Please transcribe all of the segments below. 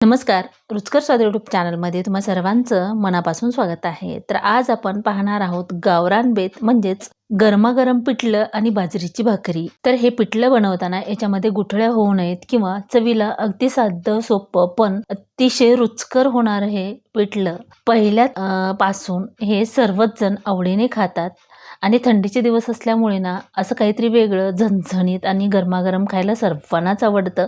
नमस्कार रुचकर स्वाद यूट्यूब चॅनलमध्ये तुम्हा सर्वांचं मनापासून स्वागत आहे. तर आज आपण पाहणार आहोत गावरान बेत म्हणजेच गरमागरम पिठलं आणि बाजरीची भाकरी. तर हे पिठलं बनवताना याच्यामध्ये गुठळ्या होऊ नयेत किंवा चवीला अगदी साधं सोपं पण अतिशय रुचकर होणार हे पिठलं. पहिल्या पासून हे सर्वच जण आवडीने खातात. आणि थंडीचे दिवस असल्यामुळे ना असं काहीतरी वेगळं झणझणीत आणि गरमागरम खायला सर्वांनाच आवडतं.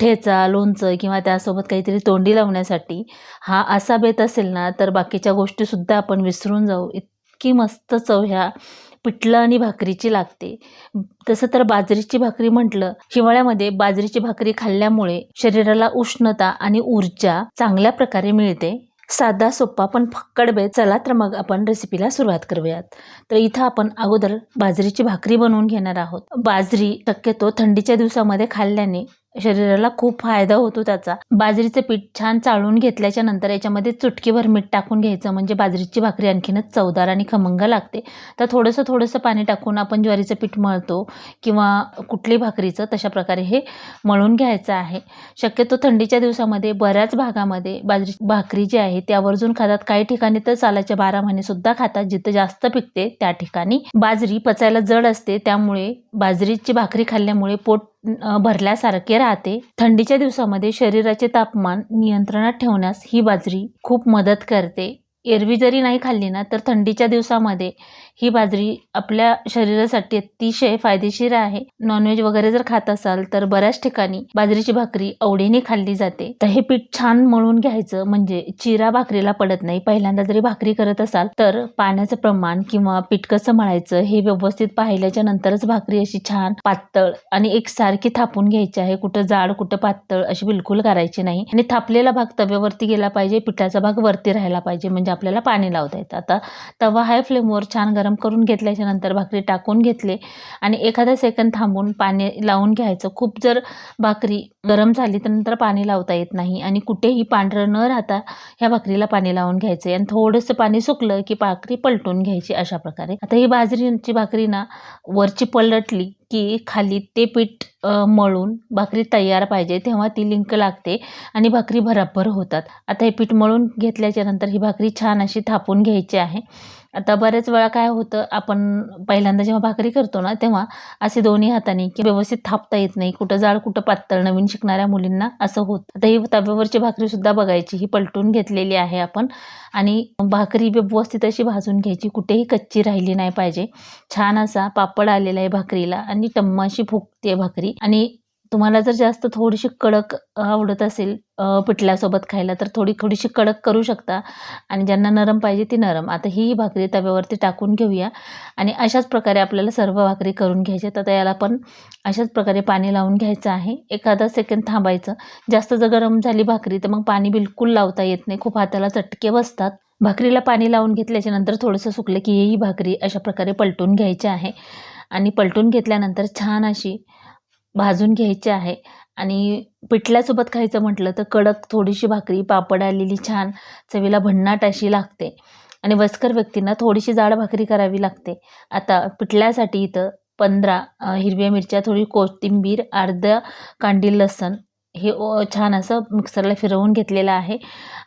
ठेचा लोणचं किंवा त्यासोबत काहीतरी तोंडी लावण्यासाठी हा असा बेत असेल ना तर बाकीच्या गोष्टीसुद्धा आपण विसरून जाऊ. इतकी मस्त चव ह्या पिठलं आणि भाकरीची लागते. तसं तर बाजरीची भाकरी म्हटलं हिवाळ्यामध्ये बाजरीची भाकरी खाल्ल्यामुळे शरीराला उष्णता आणि ऊर्जा चांगल्या प्रकारे मिळते. साधा सोप्पा पण फक्कड बे चला तर मग आपण रेसिपीला सुरुवात करूयात. तर इथं आपण अगोदर बाजरीची भाकरी बनवून घेणार आहोत. बाजरी शक्यतो थंडीच्या दिवसामध्ये खाल्ल्याने शरीराला खूप फायदा होतो त्याचा. बाजरीचं पीठ छान चाळून घेतल्याच्या नंतर याच्यामध्ये चुटकीभर मीठ टाकून घ्यायचं. म्हणजे बाजरीची भाकरी आणखीनच चवदार आणि खमंग लागते. तर थोडंसं थोडंसं पाणी टाकून आपण ज्वारीचं पीठ मळतो किंवा कुठली भाकरीचं तशा प्रकारे हे मळून घ्यायचं आहे. शक्यतो थंडीच्या दिवसामध्ये बऱ्याच भागामध्ये बाजरी भाकरी जी आहे ती आवर्जून खातात. काही ठिकाणी तर सालाच्या बारा महिने सुद्धा खातात. जिथं जास्त पिकते त्या ठिकाणी बाजरी पचायला जड असते. त्यामुळे बाजरीची भाकरी खाल्ल्यामुळे पोट भरल्यासारखे राहते. थंडीच्या दिवसामध्ये शरीराचे तापमान नियंत्रणात ठेवण्यास ही बाजरी खूप मदत करते. एरवी जरी नाही खाल्ली ना तर थंडीच्या दिवसामध्ये ही बाजरी आपल्या शरीरासाठी अतिशय फायदेशीर आहे. नॉनव्हेज वगैरे जर खात असाल तर बऱ्याच ठिकाणी बाजरीची भाकरी आवडीने खाल्ली जाते. तर हे पीठ छान मळून घ्यायचं म्हणजे चिरा भाकरीला पडत नाही. पहिल्यांदा जरी भाकरी करत असाल तर पाण्याचं प्रमाण किंवा पीठ कसं मळायचं हे व्यवस्थित पाहिल्याच्या नंतरच भाकरी अशी छान पातळ आणि एकसारखी थापून घ्यायची आहे. कुठं जाड कुठं पातळ अशी बिलकुल करायची नाही. आणि थापलेला भाग तव्यावरती गेला पाहिजे पिठाचा भाग वरती राहायला पाहिजे. म्हणजे आपल्याला पाणी लावता येतं. आता तवा हाय फ्लेमवर छान गरम करून घेतल्याच्या नंतर भाकरी टाकून घेतले आणि एखादा सेकंद थांबून पाणी लावून घ्यायचं. खूप जर भाकरी गरम झाली तर नंतर पाणी लावता येत नाही आणि कुठेही पांढरं न राहता ह्या भाकरीला पाणी लावून घ्यायचं. आणि थोडंसं पाणी सुकलं की भाकरी पलटून घ्यायची अशा प्रकारे. आता ही बाजरीची भाकरी ना वरची पलटली की खाली ते पीठ मळून भाकरी तयार पाहिजे तेव्हा ती लिंक लागते आणि भाकरी भराभर होतात. आता हे पीठ मळून घेतल्याच्या नंतर ही भाकरी छान अशी थापून घ्यायची आहे. आता बऱ्याच वेळा काय होतं आपण पहिल्यांदा जेव्हा भाकरी करतो ना तेव्हा असे दोन्ही हाताने की व्यवस्थित थापता येत नाही. कुठं जाड कुठं पातळ नवीन शिकणाऱ्या मुलींना असं होत. आता ही तव्यावरची भाकरी सुद्धा बघायची ही पलटून घेतलेली आहे आपण. आणि भाकरी व्यवस्थित अशी भाजून घ्यायची कुठेही कच्ची राहिली नाही पाहिजे. छान असा पापड आलेला आहे भाकरीला आणि टम्माशी फुकते फुगते भाकरी. आणि तुम्हाला जर जास्त थोडीशी कडक आवडत असेल पिठल्यासोबत खायला तर थोडी थोडीशी कडक करू शकता. आणि ज्यांना नरम पाहिजे ती नरम. आता ही भाकरी तव्यावरती टाकून घेऊया. आणि अशाच प्रकारे आपल्याला सर्व भाकरी करून घ्यायची तर याला पण अशाच प्रकारे पाणी लावून घ्यायचं आहे. एखादा सेकंद थांबायचं. जास्त जर गरम झाली भाकरी तर मग पाणी बिलकुल लावता येत नाही. खूप हाताला चटके बसतात. भाकरीला पाणी लावून घेतल्याच्या नंतर थोडंसं सुकलं की ही भाकरी अशा प्रकारे पलटून घ्यायची आहे. आणि पलटून घेतल्यानंतर छान अशी भाजून घ्यायचे आहे. आणि पिठल्यासोबत खायचं म्हटलं तर कडक थोडीशी भाकरी पापड आलेली छान चवीला भन्नाट अशी लागते. आणि वयस्कर व्यक्तींना थोडीशी जाड भाकरी करावी लागते. आता पिठल्यासाठी इथं पंधरा हिरव्या मिरच्या थोडी कोथिंबीर अर्धा कांडी लसण हे छान असं मिक्सरला फिरवून घेतलेलं आहे.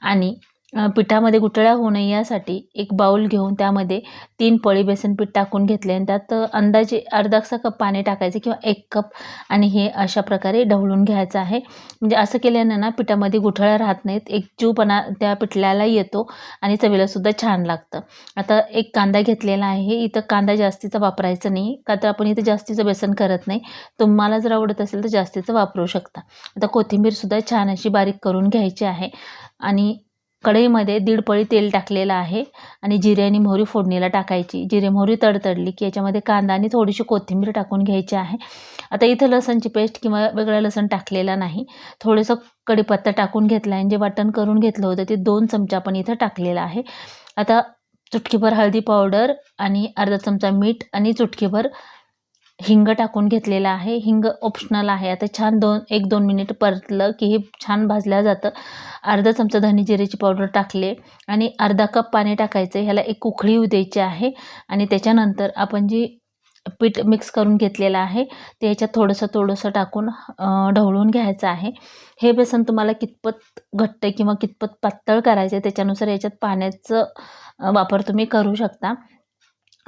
आणि पिठामध्ये गुठळ्या होऊ नये यासाठी एक बाऊल घेऊन त्यामध्ये तीन पळी बेसन पीठ टाकून घेतले आणि त्यात अंदाजे अर्धासा कप पाणी टाकायचं किंवा एक कप आणि हे अशा प्रकारे ढवळून घ्यायचं आहे. म्हणजे असं केल्यानं ना पिठामध्ये गुठळ्या राहत नाहीत एक जीवपणा त्या पिठल्याला येतो आणि चवीलासुद्धा छान लागतं. आता एक कांदा घेतलेला आहे इथं कांदा जास्तीचा वापरायचा नाही का तर आपण इथं जास्तीचं बेसन करत नाही. तुम्हाला जर आवडत असेल तर जास्तीचं वापरू शकता. आता कोथिंबीरसुद्धा छान अशी बारीक करून घ्यायची आहे आणि कढईमध्ये दीड पळी तेल टाकलेलं आहे आणि जिरे आणि मोहरी फोडणीला टाकायची. जिरे मोहरी तडतडली की याच्यामध्ये कांदा आणि थोडीशी कोथिंबीर टाकून घ्यायची आहे. आता इथं लसणची पेस्ट किंवा वेगळं लसण टाकलेला नाही. थोडंसं कढीपत्ता टाकून घेतला आणि जे वाटण करून घेतलं होतं ते दोन चमचा पण इथं टाकलेलं आहे. आता चुटकीभर हळदी पावडर आणि अर्धा चमचा मीठ आणि चुटकीभर हिंग टाकून घेतलेला आहे. हिंग ऑप्शनल आहे. आता छान दोन एक दोन मिनिट परतलं की हे छान भाजलं जातं. अर्धा चमचा धनी जिरेची पावडर टाकले आणि अर्धा कप पाणी टाकायचं. ह्याला एक उकळी येऊ द्यायची आहे आणि त्याच्यानंतर आपण जी पीठ मिक्स करून घेतलेलं आहे ते याच्यात थोडंसं थोडंसं टाकून ढवळून घ्यायचं आहे. हे बेसन तुम्हाला कितपत घट्ट किंवा कितपत पातळ करायचं आहे त्याच्यानुसार याच्यात पाण्याचं वापर तुम्ही करू शकता.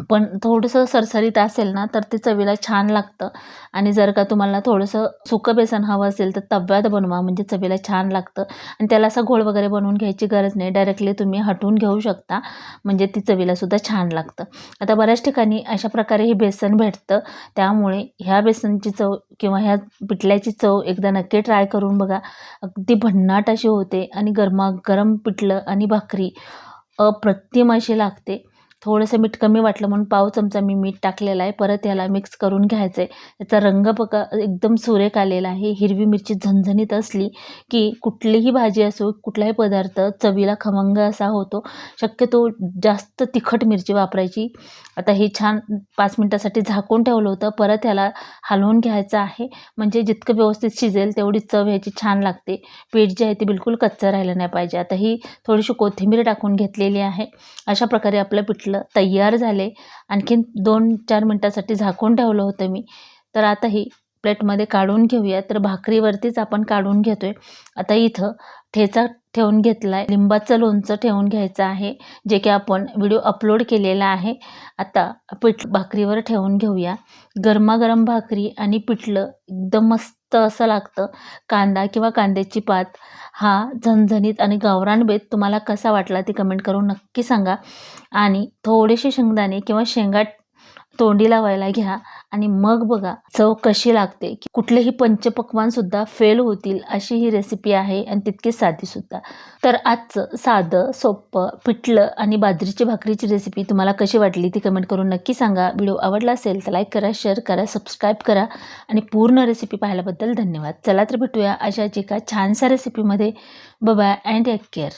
पण थोडंसं सरसरीत असेल ना तर ते चवीला छान लागतं. आणि जर का तुम्हाला थोडंसं सुकं बेसन हवं असेल तर तव्यात बनवा म्हणजे चवीला छान लागतं. आणि त्याला असा घोळ वगैरे बनवून घ्यायची गरज नाही. डायरेक्टली तुम्ही हटवून घेऊ शकता. म्हणजे ती चवीलासुद्धा छान लागतं. आता बऱ्याच ठिकाणी अशा प्रकारे हे बेसन भेटतं. त्यामुळे ह्या बेसनची चव किंवा ह्या पिठल्याची चव एकदा नक्की ट्राय करून बघा. अगदी भन्नाट अशी होते आणि गरमागरम पिठलं आणि भाकरी अप्रतिम अशी लागते. थोडंसं मीठ कमी वाटलं म्हणून पाव चमचा मी मीठ टाकलेला आहे. परत याला मिक्स करून घ्यायचं आहे त्याचा रंग पक एकदम सुरेख आलेला आहे. हिरवी मिरची झणझणीत असली की कुठलीही भाजी असो कुठलाही पदार्थ चवीला खमंग असा होतो. शक्यतो जास्त तिखट मिरची वापरायची. आता हे छान पाच मिनटासाठी झाकून ठेवलं होतं. परत याला हलवून घ्यायचं आहे. म्हणजे जितकं व्यवस्थित शिजेल तेवढी चव ह्याची छान लागते. पीठ जे आहे ते बिलकुल कच्चं राहिलं नाही पाहिजे. आता ही थोडीशी कोथिंबीर टाकून घेतलेली आहे. अशा प्रकारे आपलं पिठलं तयार झाले. आणखीन दोन चार मिनटासाठी झाकून ठेवलं होतं मी. तर आता ही प्लेटमध्ये काढून घेऊया. तर भाकरीवरतीच आपण काढून घेतो आहे आता इथं ठेचा ठेवून घेतला आहे लिंबाचं लोणचं ठेवून घ्यायचं आहे जे की आपण व्हिडिओ अपलोड केलेला आहे. आता पिठ भाकरीवर ठेवून घेऊया. गरमागरम भाकरी आणि पिठलं एकदम मस्त असं लागतं. कांदा किंवा कांद्याची पात हा झणझणीत आणि गावरान बेत तुम्हाला कसा वाटला ते कमेंट करून नक्की सांगा. आणि थोडेसे शेंगदाणे किंवा शेंगा तोंडी लावायला घ्या आणि मग बघा चव कशी लागते. की कुठलेही पंचपक्वानसुद्धा फेल होतील अशी ही रेसिपी आहे आणि तितकी साधीसुद्धा तर आजचं साधं सोपं पिठलं आणि बाजरीची भाकरीची रेसिपी तुम्हाला कशी वाटली ती कमेंट करून नक्की सांगा. व्हिडिओ आवडला असेल तर लाईक करा शेअर करा सबस्क्राईब करा आणि पूर्ण रेसिपी पाहिल्याबद्दल धन्यवाद. चला तर भेटूया अशाच एका छानशा रेसिपीमध्ये bye bye and take care